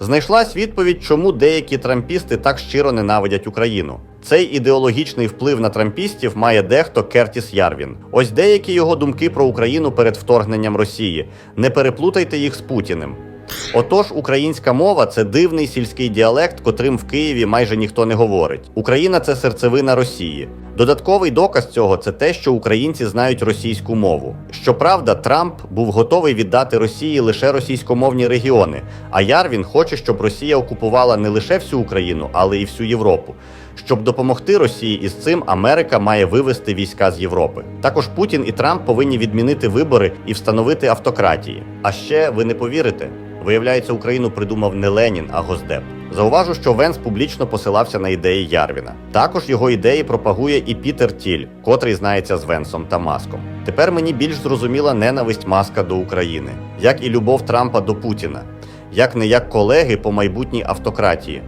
Знайшлась відповідь, чому деякі трампісти так щиро ненавидять Україну. Цей ідеологічний вплив на трампістів має дехто Кертіс Ярвін. Ось деякі його думки про Україну перед вторгненням Росії. Не переплутайте їх з Путіним. Отож, українська мова це дивний сільський діалект, котрим в Києві майже ніхто не говорить. Україна це серцевина Росії. Додатковий доказ цього це те, що українці знають російську мову. Щоправда, Трамп був готовий віддати Росії лише російськомовні регіони, а Ярвін хоче, щоб Росія окупувала не лише всю Україну, але і всю Європу. Щоб допомогти Росії із цим, Америка має вивести війська з Європи. Також Путін і Трамп повинні відмінити вибори і встановити автократії. А ще ви не повірите. Виявляється, Україну придумав не Ленін, а Госдеп. Зауважу, що Венс публічно посилався на ідеї Ярвіна. Також його ідеї пропагує і Пітер Тіль, котрий знається з Венсом та Маском. Тепер мені більш зрозуміла ненависть Маска до України, як і любов Трампа до Путіна, як не як колеги по майбутній автократії.